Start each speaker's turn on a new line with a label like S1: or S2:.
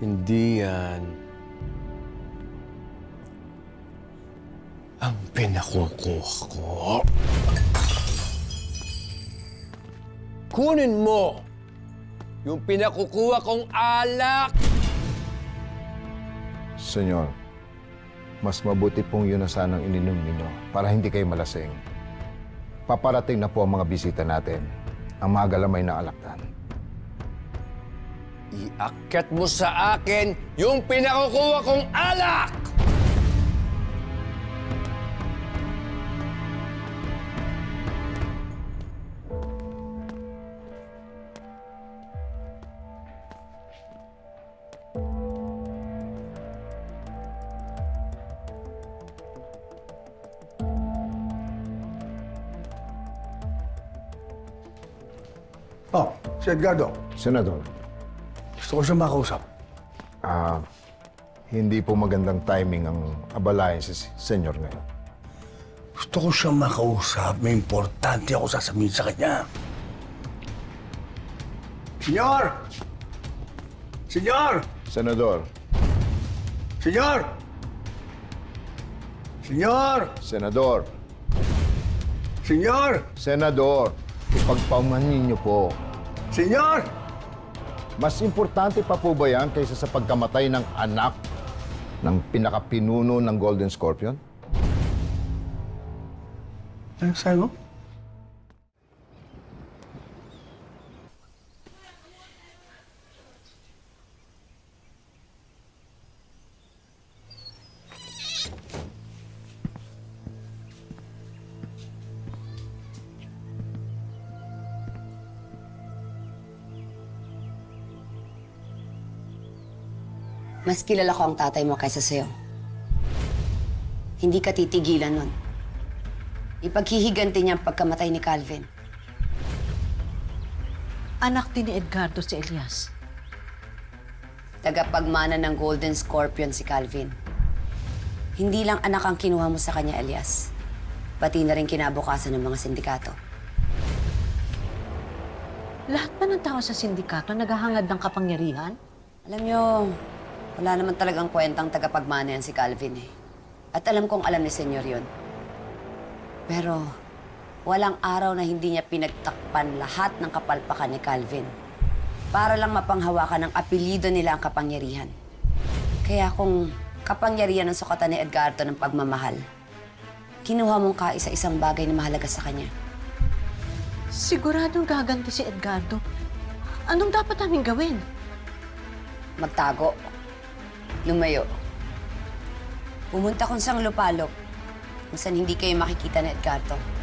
S1: Hindi yan. Ang pinakukuha ko. Kunin mo yung pinakukuha kong alak.
S2: Senyor, mas mabuti pong yun na sanang ininom ninyo para hindi kayo malasing. Paparating na po ang mga bisita natin, ang mga galamay na alakdan.
S1: Iakyat mo sa akin yung pinakukuha kong alak!
S3: Oh, si Edgardo.
S2: Senador,
S3: Gusto ko siya makausap.
S2: ah, hindi po magandang timing ang abalayan si Senyor ngayon.
S3: Gusto ko siya makausap. May importante ako sasabihin sa kanya. Senyor! Senyor!
S2: Senador,
S3: Senyor! Senyor!
S2: Senador,
S3: Senyor!
S2: Senador, ipagpaumanin niyo po.
S3: Senyor!
S2: Mas importante pa po ba yan kaysa sa pagkamatay ng anak ng pinakapinuno ng Golden Scorpion?
S3: Ano sabi mo?
S4: Mas kilala ko ang tatay mo kaysa sa'yo. Hindi ka titigilan nun. Ipaghihiganti niya ang pagkamatay ni Calvin.
S5: Anak din ni Edgardo si Elias.
S4: Tagapagmana ng Golden Scorpion si Calvin. Hindi lang anak ang kinuha mo sa kanya, Elias. Pati na rin kinabukasan ng mga sindikato.
S5: Lahat ba ng tao sa sindikato naghahangad ng kapangyarihan?
S4: Alam niyo, wala naman talagang kwentang tagapagmana yan si Calvin eh. At alam kong alam ni Senyor yun. Pero walang araw na hindi niya pinagtakpan lahat ng kapalpakan ni Calvin para lang mapanghawakan ng apelido nila ang kapangyarihan. Kaya kung kapangyarihan ang sukatan ni Edgardo ng pagmamahal, kinuha mong kaisa-isang bagay na mahalaga sa kanya.
S5: Siguradong gaganti si Edgardo. Anong dapat namin gawin?
S4: magtago, lumayo. Pumunta kung sang lupalop, kung saan hindi kayo makikita ni Edgardo.